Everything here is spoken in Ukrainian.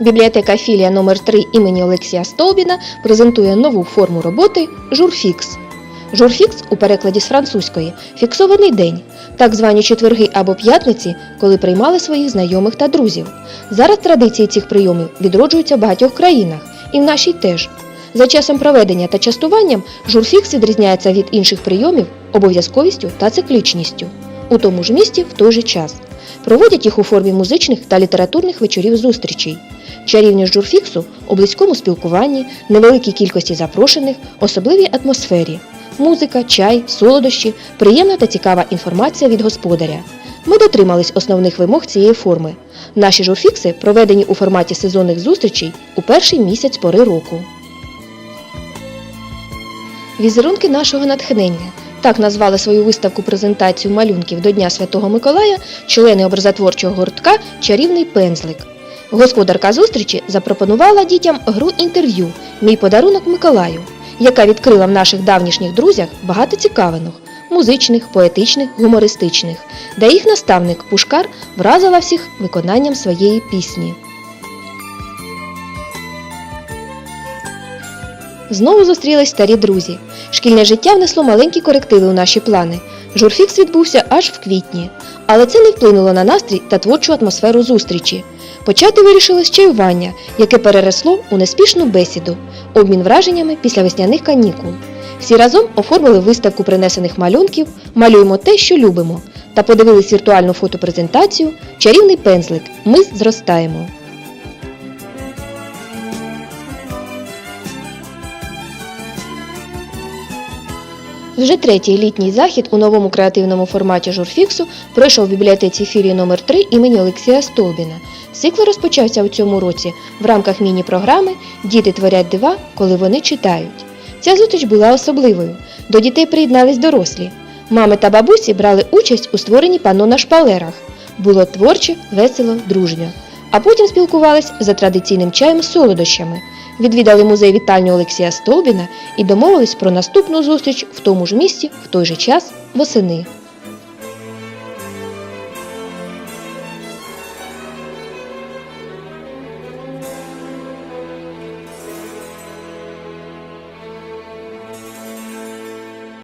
Бібліотека філія номер 3 імені Олексія Столбіна презентує нову форму роботи журфікс. Журфікс у перекладі з французької фіксований день, так звані четверги або п'ятниці, коли приймали своїх знайомих та друзів. Зараз традиції цих прийомів відроджуються в багатьох країнах, і в нашій теж. За часом проведення та частуванням журфікс відрізняється від інших прийомів обов'язковістю та циклічністю у тому ж місті в той же час. Проводять їх у формі музичних та літературних вечорів зустрічей. Чарівність журфіксу у близькому спілкуванні, невеликій кількості запрошених, особливій атмосфері. Музика, чай, солодощі, приємна та цікава інформація від господаря. Ми дотримались основних вимог цієї форми. Наші журфікси проведені у форматі сезонних зустрічей у перший місяць пори року. Візерунки нашого натхнення. Так назвали свою виставку презентацію малюнків до Дня Святого Миколая члени образотворчого гуртка Чарівний пензлик. Господарка зустрічі запропонувала дітям гру інтерв'ю Мій подарунок Миколаю, яка відкрила в наших давнішніх друзях багато цікавинок музичних, поетичних, гумористичних, де їх наставник Пушкар вразила всіх виконанням своєї пісні. Знову зустрілись старі друзі. Шкільне життя внесло маленькі корективи у наші плани. Журфікс відбувся аж в квітні, але це не вплинуло на настрій та творчу атмосферу зустрічі. Почати вирішили з чаювання, яке переросло у неспішну бесіду, обмін враженнями після весняних канікул. Всі разом оформили виставку принесених малюнків Малюємо те, що любимо та подивились віртуальну фотопрезентацію Чарівний пензлик. Ми зростаємо. Вже третій літній захід у новому креативному форматі журфіксу пройшов в бібліотеці філії номер 3 імені Олексія Столбіна. Цикл розпочався у цьому році в рамках міні-програми Діти творять дива, коли вони читають. Ця зустріч була особливою. До дітей приєднались дорослі. Мами та бабусі брали участь у створенні панно на шпалерах. Було творче, весело, дружньо. А потім спілкувались за традиційним чаєм з солодощами. Відвідали музей вітальню Олексія Столбіна і домовились про наступну зустріч в тому ж місці в той же час восени.